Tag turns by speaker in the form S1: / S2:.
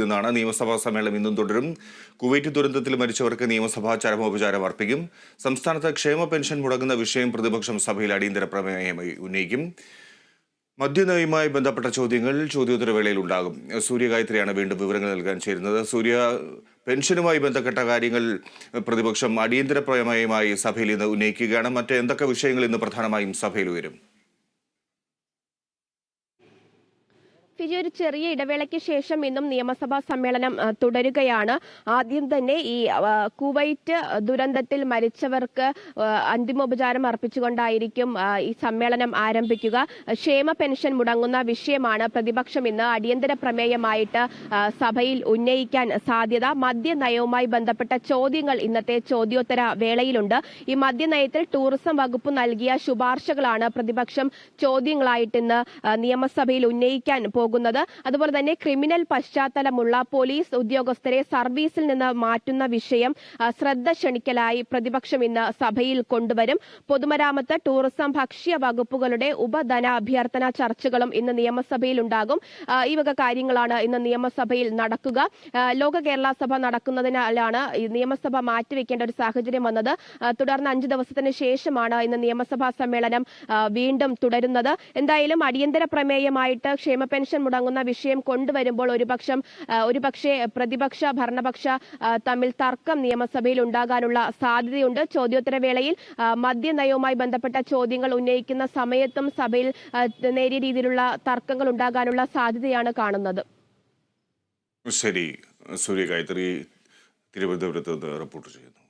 S1: നിന്നാണ് നിയമസഭാ സമ്മേളനം ഇന്നും തുടരും. കുവൈറ്റ് ദുരന്തത്തിൽ മരിച്ചവർക്ക് നിയമസഭാ ചരമോപചാരം അർപ്പിക്കും. സംസ്ഥാനത്ത് ക്ഷേമ പെൻഷൻ മുടങ്ങുന്ന വിഷയം പ്രതിപക്ഷം സഭയിൽ അടിയന്തര പ്രമേയമായി ഉന്നയിക്കും. മദ്യനയവുമായി ബന്ധപ്പെട്ട ചോദ്യങ്ങൾ ചോദ്യോത്തരവേളയിൽ ഉണ്ടാകും. സൂര്യഗായത്രിയാണ് വീണ്ടും വിവരങ്ങൾ നൽകാൻ ചേരുന്നത്. സൂര്യ പെൻഷനുമായി ബന്ധപ്പെട്ട കാര്യങ്ങൾ പ്രതിപക്ഷം അടിയന്തര പ്രമേയമായി സഭയിൽ ഇന്ന് ഉന്നയിക്കുകയാണ്. മറ്റ് എന്തൊക്കെ വിഷയങ്ങൾ ഇന്ന് പ്രധാനമായും സഭയിൽ ഉയരും?
S2: ഫിജി ഒരു ചെറിയ ഇടവേളയ്ക്ക് ശേഷം ഇന്നും നിയമസഭാ സമ്മേളനം തുടരുകയാണ്. ആദ്യം തന്നെ ഈ കുവൈറ്റ് ദുരന്തത്തിൽ മരിച്ചവർക്ക് അന്തിമോപചാരം അർപ്പിച്ചുകൊണ്ടായിരിക്കും ഈ സമ്മേളനം ആരംഭിക്കുക. ക്ഷേമ പെൻഷൻ മുടങ്ങുന്ന വിഷയമാണ് പ്രതിപക്ഷം ഇന്ന് അടിയന്തര പ്രമേയമായിട്ട് സഭയിൽ ഉന്നയിക്കാൻ സാധ്യത. മദ്യനയവുമായി ബന്ധപ്പെട്ട ചോദ്യങ്ങൾ ഇന്നത്തെ ചോദ്യോത്തര വേളയിലുണ്ട്. ഈ മദ്യനയത്തിൽ ടൂറിസം വകുപ്പ് നൽകിയ ശുപാർശകളാണ് പ്രതിപക്ഷം ചോദ്യങ്ങളായിട്ട് ഇന്ന് നിയമസഭയിൽ ഉന്നയിക്കാൻ പോകുന്നത്. അതുപോലെ തന്നെ ക്രിമിനൽ പശ്ചാത്തലമുള്ള പോലീസ് ഉദ്യോഗസ്ഥരെ സർവീസിൽ നിന്ന് മാറ്റുന്ന വിഷയം ശ്രദ്ധ ക്ഷണിക്കലായി പ്രതിപക്ഷം ഇന്ന് സഭയിൽ കൊണ്ടുവരും. പൊതുമരാമത്ത് ടൂറിസം ഭക്ഷ്യ വകുപ്പുകളുടെ ഉപധന അഭ്യർത്ഥന ചർച്ചകളും ഇന്ന് നിയമസഭയിൽ ഉണ്ടാകും. ഈ വക കാര്യങ്ങളാണ് ഇന്ന് നിയമസഭയിൽ നടക്കുക. ലോക കേരള സഭ നടക്കുന്നതിനാലാണ് നിയമസഭ മാറ്റിവെക്കേണ്ട ഒരു സാഹചര്യം വന്നത്. തുടർന്ന് അഞ്ചു ദിവസത്തിന് ശേഷമാണ് ഇന്ന് നിയമസഭാ സമ്മേളനം വീണ്ടും തുടരുന്നത്. എന്തായാലും അടിയന്തര പ്രമേയമായിട്ട് ക്ഷേമ പെൻഷൻ മുടങ്ങുന്ന വിഷയം കൊണ്ടുവരുമ്പോൾ ഒരുപക്ഷം ഒരുപക്ഷെ പ്രതിപക്ഷ ഭരണപക്ഷ തമ്മിൽ തർക്കം നിയമസഭയിൽ ഉണ്ടാകാനുള്ള സാധ്യതയുണ്ട്. ചോദ്യോത്തരവേളയിൽ മദ്യനയവുമായി ബന്ധപ്പെട്ട ചോദ്യങ്ങൾ ഉന്നയിക്കുന്ന സമയത്തും സഭയിൽ നേരിയ രീതിയിലുള്ള തർക്കങ്ങൾ ഉണ്ടാകാനുള്ള സാധ്യതയാണ് കാണുന്നത്.
S1: ശരി. സൂര്യ ഗായത്രി തിരുവനന്തപുരത്ത് റിപ്പോർട്ട് ചെയ്യുന്നു.